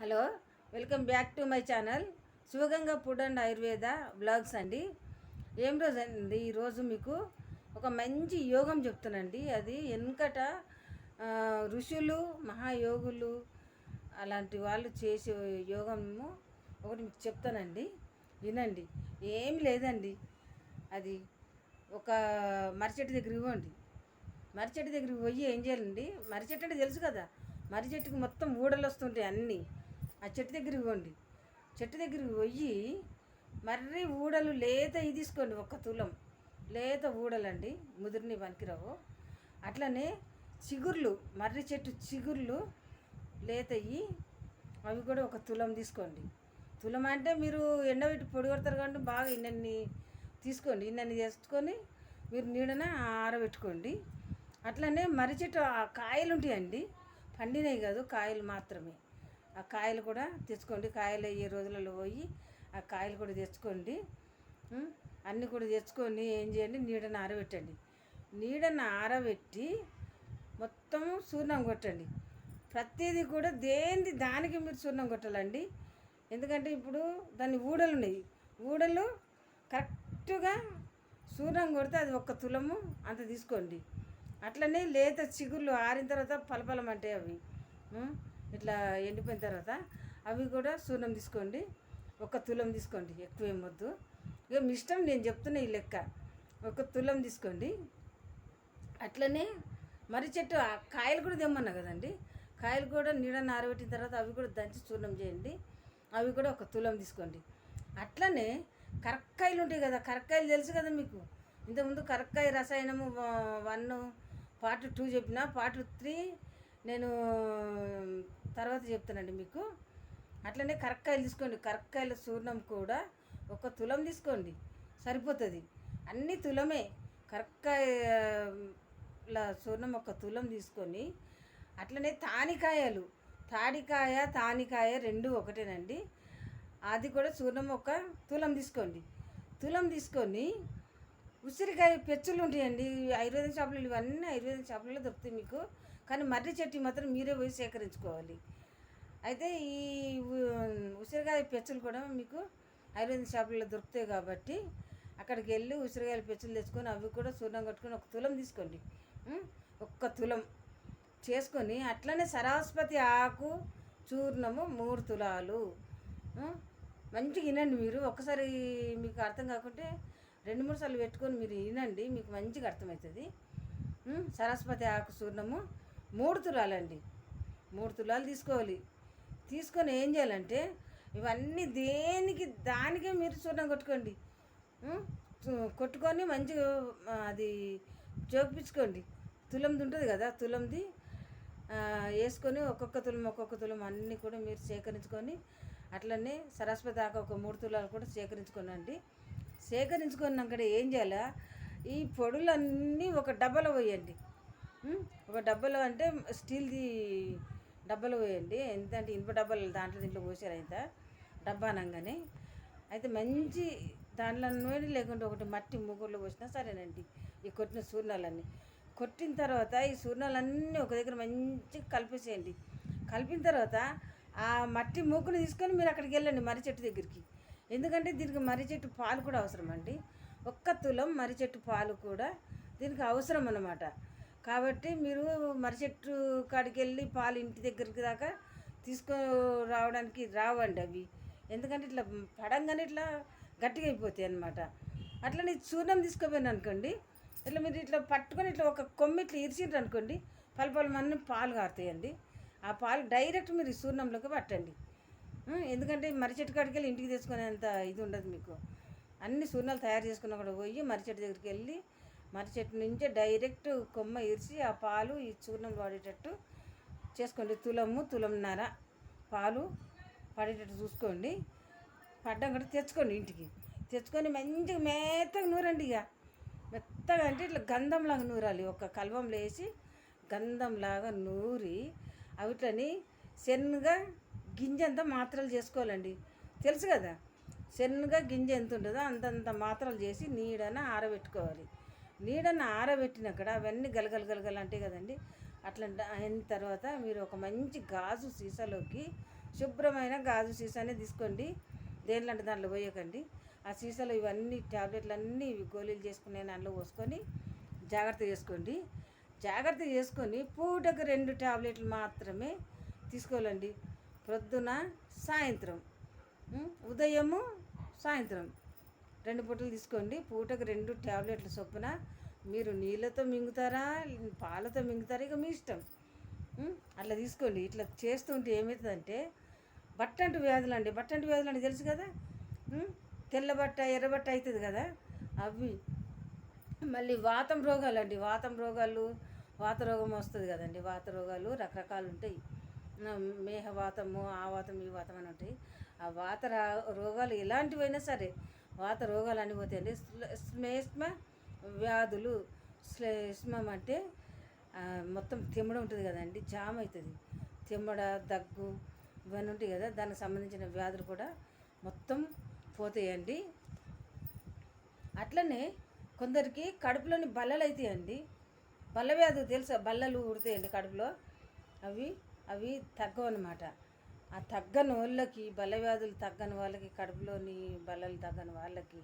Hello welcome back to my channel. Sivaganga food and Ayurveda blogs అండి. ఏం రోజు అండి? ఈరోజు మీకు ఒక మంచి యోగం చెప్తానండి అది వెనుకట ఋషులు మహాయోగులు అలాంటి వాళ్ళు చేసే యోగము ఒకటి మీకు చెప్తానండి. వినండి. ఏం లేదండి. అది ఒక మరచెట్టు దగ్గర ఇవ్వండి మరచెట్టు దగ్గరికి పోయి ఏం చేయాలండి? మర్రి చెట్టు అంటే తెలుసు కదా? మర్రి చెట్టుకి మొత్తం ఊడలు వస్తుంటాయి అన్నీ. ఆ చెట్టు దగ్గరికి పోండి. చెట్టు దగ్గరికి పోయి మర్రి ఊడలు లేత ఇది తీసుకోండి ఒక్క తులం. లేత ఊడలండి ముదిరిని పనికిరావు. అట్లనే చిగుర్లు మర్రి చెట్టు చిగుర్లు లేతయి అవి కూడా ఒక తులం తీసుకోండి. తులం అంటే మీరు ఎండబెట్టి పొడి కొడతారు కాబట్టి బాగా ఇన్నన్ని తీసుకోండి. ఇన్నన్ని చేసుకొని మీరు నీడన ఆరబెట్టుకోండి. అట్లనే మర్రి చెట్టు ఆ కాయలు ఉంటాయండి పండినవి కాదు కాయలు మాత్రమే. ఆ కాయలు కూడా తెచ్చుకోండి. కాయలు అయ్యే రోజులలో పోయి ఆ కాయలు కూడా తెచ్చుకోండి. అన్నీ కూడా తెచ్చుకొని ఏం చేయండి? నీడను ఆరబెట్టండి. నీడను ఆరబెట్టి మొత్తం సూర్ణం కొట్టండి. ప్రతిదీ కూడా దేనిది దానికి మీరు సూర్ణం కొట్టాలండి. ఎందుకంటే ఇప్పుడు దాన్ని ఊడలు ఉన్నాయి. ఊడలు కరెక్ట్గా సూర్ణం కొడితే అది ఒక్క తులము అంత తీసుకోండి. అట్లనే లేత చిగుళ్ళు ఆరిన తర్వాత పలపలమంటే అవి. ఇట్లా ఎండిపోయిన తర్వాత అవి కూడా సూనం తీసుకోండి. ఒక తులం తీసుకోండి. ఎక్కువ ఏమొద్దు ఇక మీ ఇష్టం నేను చెప్తున్నా ఈ లెక్క. ఒక తులం తీసుకోండి. అట్లనే మర్రి చెట్టు ఆ కాయలు కూడా తెమ్మన్నా కదండి. కాయలు కూడా నీడ నారబెట్టిన తర్వాత అవి కూడా దంచి చూర్ణం చేయండి. అవి కూడా ఒక తులం తీసుకోండి. అట్లనే కరక్కాయలు ఉంటాయి కదా కరక్కాయలు తెలుసు కదా మీకు? ఇంతకుముందు కరక్కాయ రసాయనము వన్ పార్ట్ టూ చెప్పిన పార్ట్ త్రీ నేను తర్వాత చెప్తానండి మీకు. అట్లనే కరక్కాయలు తీసుకోండి. కరక్కాయల చూర్ణం కూడా ఒక తులం తీసుకోండి. సరిపోతుంది. అన్ని తులమే. కరక్కాయల చూర్ణం ఒక తులం తీసుకొని అట్లనే తానికాయలు. తాడికాయ తానికాయ రెండు ఒకటేనండి. అది కూడా చూర్ణం ఒక తులం తీసుకోండి. తులం తీసుకొని ఉసిరికాయ పెచ్చులు ఉంటాయండి. ఆయుర్వేదం షాపులు ఇవన్నీ ఆయుర్వేదం షాపులలో దొరుకుతాయి మీకు. కానీ మర్రి చెట్టు మాత్రం మీరే పోయి సేకరించుకోవాలి. అయితే ఈ ఉసిరికాయ పెచ్చలు కూడా మీకు ఐరన్ షాపులో దొరుకుతాయి కాబట్టి అక్కడికి వెళ్ళి ఉసిరికాయల పెచ్చలు తెచ్చుకొని అవి కూడా చూర్ణం కట్టుకొని ఒక తులం తీసుకోండి. ఒక్క తులం చేసుకొని అట్లనే సరస్వతి ఆకు చూర్ణము మూడు తులాలు. మంచిగా వినండి మీరు. ఒక్కసారి మీకు అర్థం కాకుంటే రెండు మూడు సార్లు పెట్టుకొని మీరు వినండి మీకు మంచిగా అర్థమవుతుంది. సరస్వతి ఆకు చూర్ణము మూడు తులాలండి. మూడు తులాలు తీసుకోవాలి. తీసుకొని ఏం చేయాలంటే ఇవన్నీ దేనికి దానికే మీరు చూడడం కొట్టుకోండి. కొట్టుకొని మంచిగా అది చూపించుకోండి తులంది ఉంటుంది కదా తులంది వేసుకొని ఒక్కొక్క తులం ఒక్కొక్క తులం అన్నీ కూడా మీరు సేకరించుకొని అట్లనే సరస్వతి దాకా ఒక మూడు తులాలు కూడా సేకరించుకోనండి. సేకరించుకున్నాక ఏం చేయాలా? ఈ పొడులన్నీ ఒక డబ్బాలో పోయండి. ఒక డబ్బాలో అంటే స్టీల్ది డబ్బాలు పోయండి. ఎంత అంటే ఇనుప డబ్బాలు దాంట్లో దీంట్లో పోసారు అయితే డబ్బా అనగానే. అయితే మంచి దాంట్లో నూనె లేకుంటే ఒకటి మట్టి ముగ్గురులో పోసినా సరేనండి. ఈ కొట్టిన సూర్ణాలన్నీ. కొట్టిన తర్వాత ఈ సూర్ణాలన్నీ ఒక దగ్గర మంచిగా కలిపేసేయండి. కలిపిన తర్వాత ఆ మట్టి మూకుని తీసుకొని మీరు అక్కడికి వెళ్ళండి మర్రి చెట్టు దగ్గరికి. ఎందుకంటే దీనికి మర్రి చెట్టు పాలు కూడా అవసరం అండి ఒక్క తులం మర్రి చెట్టు పాలు కూడా దీనికి అవసరం అన్నమాట. కాబట్టి మీరు మరిచెట్టు కాడికి వెళ్ళి పాలు ఇంటి దగ్గరికి దాకా తీసుకు రావడానికి రావండి అవి. ఎందుకంటే ఇట్లా పడంగానే ఇట్లా గట్టిగా అయిపోతాయి అన్నమాట. అట్లా చూర్ణం తీసుకుపోయాను అనుకోండి ఇట్లా మీరు ఇట్లా పట్టుకొని ఇట్లా ఒక కొమ్మి ఇట్లా ఇరిచిండ్రు అనుకోండి పలు మన పాలు కారుతాయండి. ఆ పాలు డైరెక్ట్ మీరు చూర్ణంలోకి పట్టండి. ఎందుకంటే మర్రి చెట్టు కాడికి వెళ్ళి ఇంటికి తీసుకునేంత ఇది ఉండదు మీకు. అన్ని చూర్ణాలు తయారు చేసుకున్న కూడా పోయి మర్రి చెట్టు దగ్గరికి వెళ్ళి మర్రి చెట్టు నుంచి డైరెక్ట్ కొమ్మ ఇరిచి ఆ పాలు ఈ చూర్ణం పడేటట్టు చేసుకోండి. తులము తులంన్నర పాలు పడేటట్టు చూసుకోండి. పడ్డం కూడా తెచ్చుకోండి ఇంటికి. తెచ్చుకొని మంచిగా మెత్తగా నూరండి ఇక. మెత్తగా అంటే ఇట్లా గంధంలాగా నూరాలి. ఒక కల్వంలో వేసి గంధంలాగా నూరి అవిట్లని సెన్నుగా గింజ అంతా మాత్రలు చేసుకోవాలండి. తెలుసు కదా? సెన్నుగా గింజ ఎంత ఉంటుందో అంతంత మాత్రలు చేసి నీడన ఆరబెట్టుకోవాలి. నీడన ఆరబెట్టినక్కడ అవన్నీ గలగల గలగల అంటే కదండి. అట్లా అయిన తర్వాత మీరు ఒక మంచి గాజు సీసాలోకి శుభ్రమైన గాజు సీసానే తీసుకోండి. దేనిలాంటి అంటే దాంట్లో పోయకండి. ఆ సీసాలో ఇవన్నీ ట్యాబ్లెట్లు అన్నీ గోళీలు చేసుకునే దాంట్లో పోసుకొని జాగ్రత్త చేసుకోండి. జాగ్రత్త చేసుకొని పూటకు రెండు ట్యాబ్లెట్లు మాత్రమే తీసుకోవాలండి. ప్రొద్దున సాయంత్రం ఉదయము సాయంత్రం. రెండు పూటలు తీసుకోండి. పూటకు రెండు ట్యాబ్లెట్లు చొప్పున మీరు నీళ్ళతో మింగుతారా? పాలతో మింగుతారా? ఇక మీ ఇష్టం. అట్లా తీసుకోండి. ఇట్లా చేస్తుంటే ఏమవుతుందంటే బట్టంటు వ్యాధులు అండి. బట్టంటు వ్యాధులు అండి తెలుసు కదా? తెల్లబట్ట తెల్ల బట్ట అవుతుంది కదా? అవి. మళ్ళీ వాతం రోగాలు అండి. వాతం రోగాలు వాత రోగం వస్తుంది కదండి. వాత రోగాలు రకరకాలు ఉంటాయి. మేహవాతము మేహ వాతము ఆ వాతం ఈ వాతం అని ఉంటాయి. ఆ వాత రోగాలు ఎలాంటివైనా సరే వాత రోగాలు అని పోతాయండి శ్లేష్మ వ్యాధులు శ్లేష్మం అంటే మొత్తం తెమ్మడ ఉంటుంది కదండి జామ్ అవుతుంది. తిమ్మడ దగ్గు ఇవన్నీ ఉంటాయి కదా దానికి సంబంధించిన వ్యాధులు కూడా మొత్తం పోతాయండి. అట్లనే కొందరికి కడుపులోని బల్లలు అవుతాయండి బల్ల వ్యాధి తెలుసా? బల్లలు ఉడతాయండి కడుపులో. అవి అవి తగ్గవు అన్నమాట ఆ తగ్గని వాళ్ళకి బల్ల వ్యాధులు తగ్గని వాళ్ళకి కడుపులోని బల్లలు తగ్గని వాళ్ళకి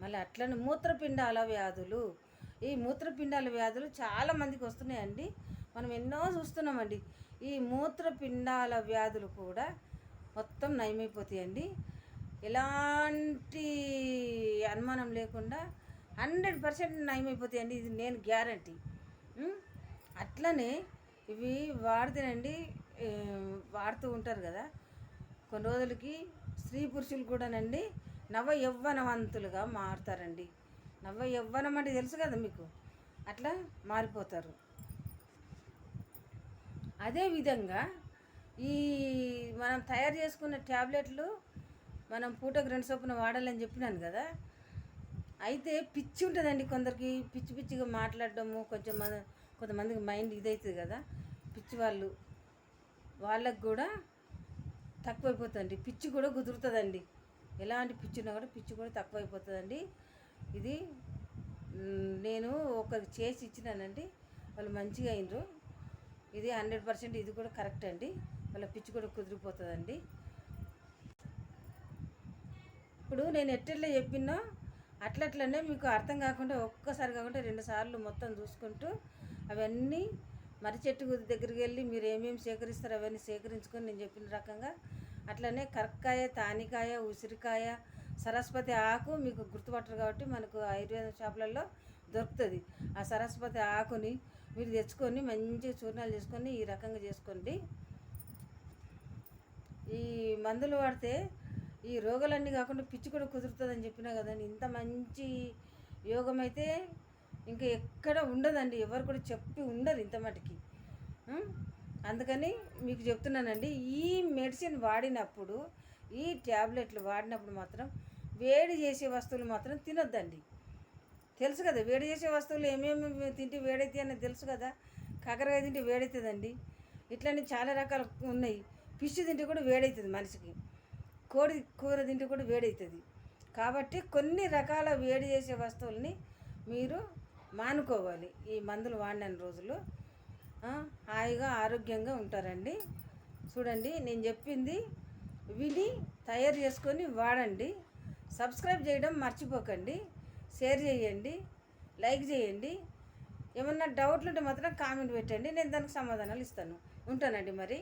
మళ్ళీ అట్లనే మూత్రపిండాల వ్యాధులు. ఈ మూత్రపిండాల వ్యాధులు చాలా మందికి వస్తున్నాయండి. మనం ఎన్నో చూస్తున్నామండి. ఈ మూత్రపిండాల వ్యాధులు కూడా మొత్తం నయమైపోతాయండి. ఎలాంటి అనుమానం లేకుండా హండ్రెడ్ పర్సెంట్ నయమైపోతాయండి. ఇది నేను గ్యారంటీ. అట్లనే ఇవి వాడితేనండి వాడుతూ ఉంటారు కదా. కొన్ని రోజులకి స్త్రీ పురుషులు కూడానండి నవ యవ్వనవంతులుగా మారుతారండి. నవ యవ్వనం అంటే తెలుసు కదా మీకు? అట్లా మారిపోతారు. అదేవిధంగా ఈ మనం తయారు చేసుకున్న ట్యాబ్లెట్లు మనం పూటకు రెండు చొప్పున వాడాలని చెప్పినాను కదా. అయితే పిచ్చి ఉంటుందండి కొందరికి. పిచ్చి పిచ్చిగా మాట్లాడడము కొంచెం కొంతమందికి మైండ్ ఇదవుతుంది కదా. పిచ్చి వాళ్ళు వాళ్ళకు కూడా తక్కువైపోతుందండి. పిచ్చి కూడా కుదురుతుందండి. ఎలాంటి పిచ్చి ఉన్నా కూడా పిచ్చి కూడా తక్కువైపోతుందండి. ఇది నేను ఒకరికి చేసి ఇచ్చినానండి. వాళ్ళు మంచిగా అయినరు. ఇది హండ్రెడ్ పర్సెంట్ ఇది కూడా కరెక్ట్ అండి. వాళ్ళ పిచ్చి కూడా కుదిరిపోతుందండి. ఇప్పుడు నేను ఎట్టెట్లా చెప్పినో అట్లట్లనే మీకు అర్థం కాకుండా ఒక్కసారి కాకుండా రెండు సార్లు మొత్తం చూసుకుంటూ అవన్నీ మర్రి చెట్టు దగ్గరికి వెళ్ళి మీరు ఏమేమి సేకరిస్తారో అవన్నీ సేకరించుకొని నేను చెప్పిన రకంగా అట్లనే కరక్కాయ తానికాయ ఉసిరికాయ సరస్వతి ఆకు మీకు గుర్తుపట్టరు కాబట్టి మనకు ఆయుర్వేద షాపులలో దొరుకుతుంది. ఆ సరస్వతి ఆకుని మీరు తెచ్చుకొని మంచిగా చూర్ణాలు చేసుకొని ఈ రకంగా చేసుకోండి. ఈ మందులు వాడితే ఈ రోగాలన్నీ కాకుండా పిచ్చి కూడా కుదురుతుందని చెప్పినా కదండి ఇంత మంచి యోగం అయితే ఇంకా ఎక్కడ ఉండదండి ఎవరు కూడా చెప్పి ఉండదు ఇంత మటుకి. అందుకని మీకు చెప్తున్నానండి ఈ మెడిసిన్ వాడినప్పుడు ఈ ట్యాబ్లెట్లు వాడినప్పుడు మాత్రం వేడి చేసే వస్తువులు మాత్రం తినొద్దండి. తెలుసు కదా వేడి చేసే వస్తువులు ఏమేమి తింటే వేడైతే అనేది తెలుసు కదా. కాకరకాయ తింటే వేడవుతుందండి ఇట్లాంటి చాలా రకాలు ఉన్నాయి. ఫిష్ తింటే కూడా వేడవుతుంది మనిషికి. కోడి కూర తింటే కూడా వేడవుతుంది కాబట్టి కొన్ని రకాల వేడి చేసే వస్తువుల్ని మీరు మానుకోవాలి ఈ మందులు వాడిన రోజులు. హాయిగా ఆరోగ్యంగా ఉంటారండి. చూడండి నేను చెప్పింది విని తయారు చేసుకొని వాడండి. సబ్స్క్రైబ్ చేయడం మర్చిపోకండి. షేర్ చేయండి. లైక్ చేయండి. ఏమన్నా డౌట్లు ఉంటే మాత్రం కామెంట్ పెట్టండి. నేను దానికి సమాధానాలు ఇస్తాను. ఉంటానండి మరి.